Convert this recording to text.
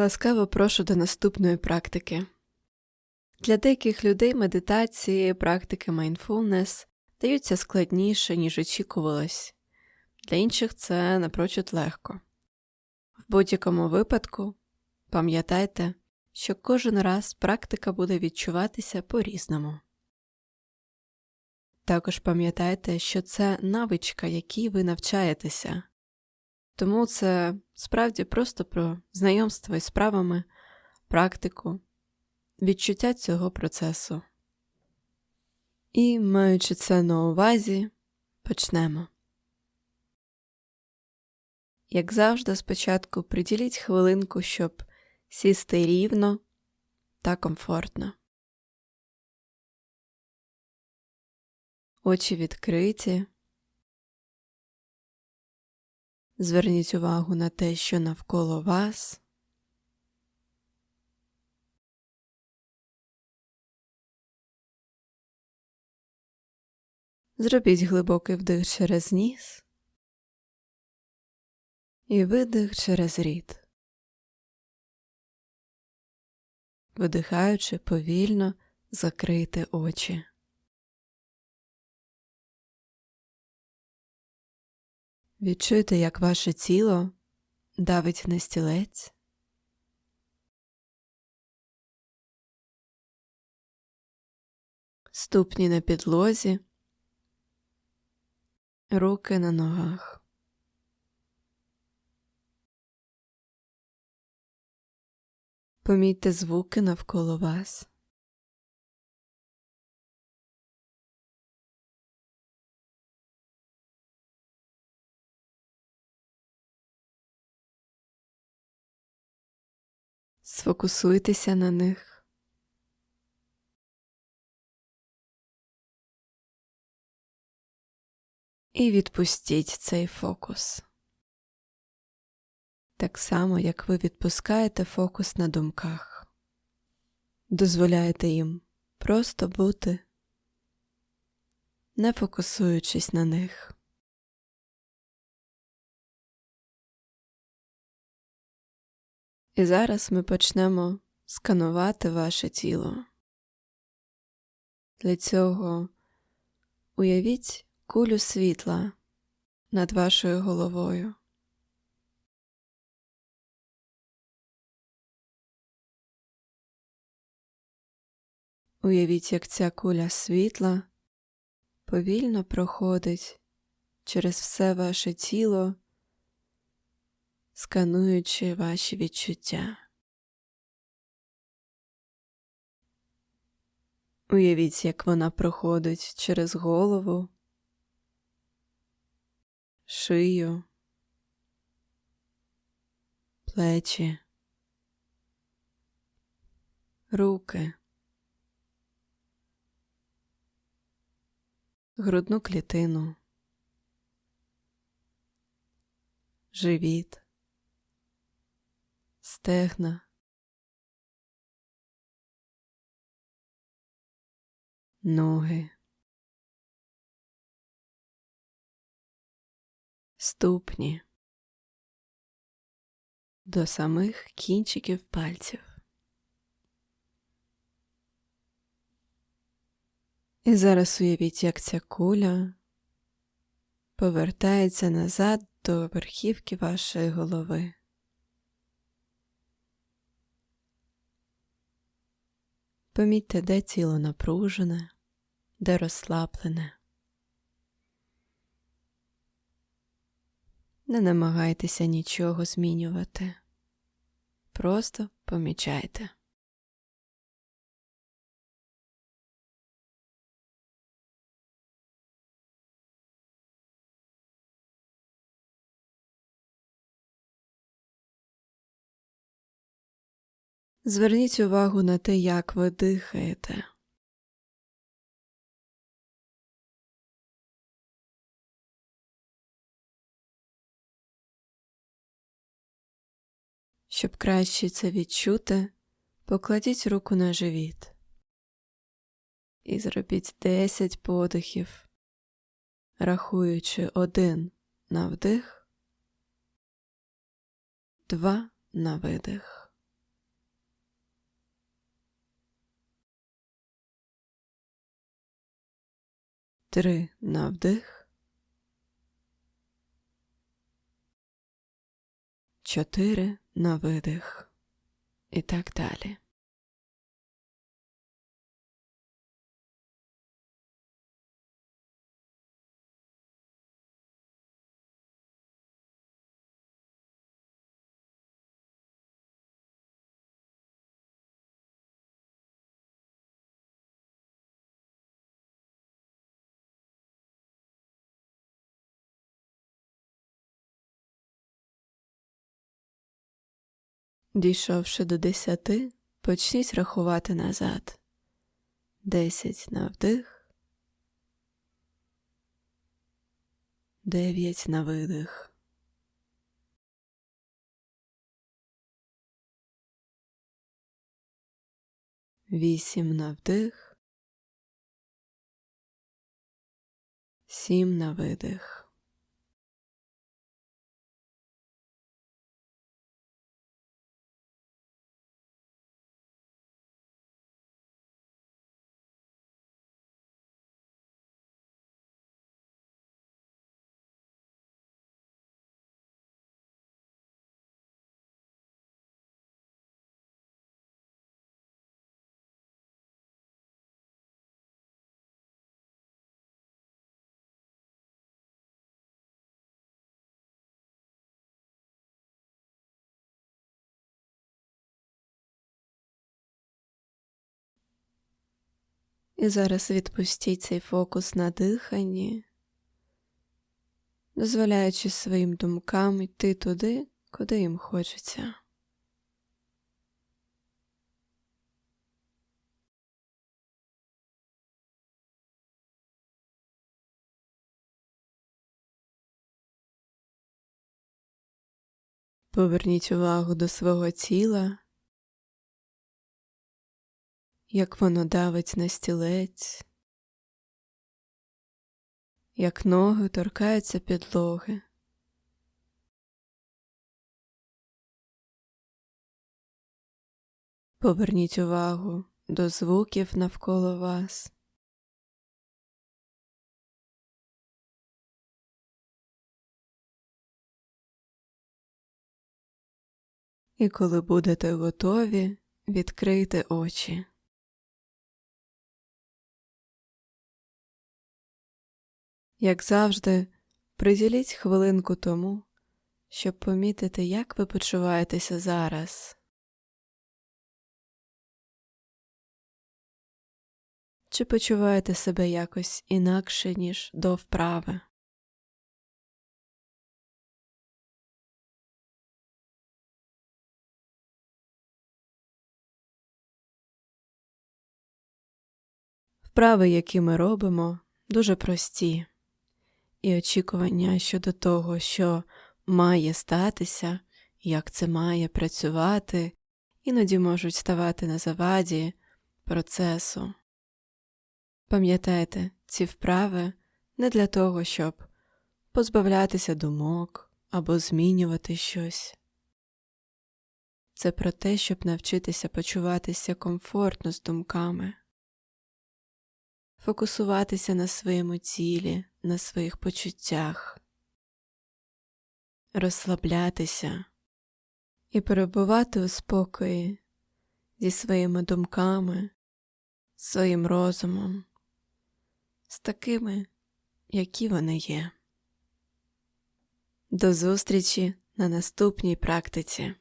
Ласкаво прошу до наступної практики. Для деяких людей медитації, практики mindfulness даються складніше, ніж очікувалось, для інших це напрочуд легко. В будь-якому випадку пам'ятайте, що кожен раз практика буде відчуватися по-різному. Також пам'ятайте, що це навичка, якій ви навчаєтеся, тому це справді просто про знайомство із справами, практику, відчуття цього процесу. І, маючи це на увазі, почнемо. Як завжди, спочатку приділіть хвилинку, щоб сісти рівно та комфортно. Очі відкриті. Зверніть увагу на те, що навколо вас. Зробіть глибокий вдих через ніс і видих через рід. Видихаючи повільно закрийте очі. Відчуйте, як ваше тіло давить на стілець. Ступні на підлозі, руки на ногах. Помітьте звуки навколо вас. Сфокусуйтеся на них. І відпустіть цей фокус. Так само, як ви відпускаєте фокус на думках, дозволяєте їм просто бути, не фокусуючись на них. І зараз ми почнемо сканувати ваше тіло. Для цього уявіть кулю світла над вашою головою. Уявіть, як ця куля світла повільно проходить через все ваше тіло скануючи ваші відчуття. Уявіть, як вона проходить через голову, шию, плечі, руки, грудну клітину, живіт стегна, ноги, ступні до самих кінчиків пальців. І зараз уявіть, як ця куля повертається назад до верхівки вашої голови. Помітьте, де тіло напружене, де розслаблене. Не намагайтеся нічого змінювати. Просто помічайте. Зверніть увагу на те, як ви дихаєте. Щоб краще це відчути, покладіть руку на живіт і зробіть 10 подихів, рахуючи один на вдих, два на видих. Три на вдих, чотири на видих і так далі. Дійшовши до десяти, почніть рахувати назад. Десять на вдих, дев'ять на видих. Вісім на вдих, сім на видих. І зараз відпустіть цей фокус на диханні, дозволяючи своїм думкам йти туди, куди їм хочеться. Поверніть увагу до свого тіла як воно давить на стілець, як ноги торкаються підлоги. Поверніть увагу до звуків навколо вас. І коли будете готові, відкрийте очі. Як завжди, приділіть хвилинку тому, щоб помітити, як ви почуваєтеся зараз. Чи почуваєте себе якось інакше, ніж до вправи? Вправи, які ми робимо, дуже прості і очікування щодо того, що має статися, як це має працювати, іноді можуть ставати на заваді процесу. Пам'ятайте, ці вправи не для того, щоб позбавлятися думок або змінювати щось. Це про те, щоб навчитися почуватися комфортно з думками фокусуватися на своєму тілі, на своїх почуттях, розслаблятися і перебувати у спокої зі своїми думками, своїм розумом, з такими, які вони є. До зустрічі на наступній практиці.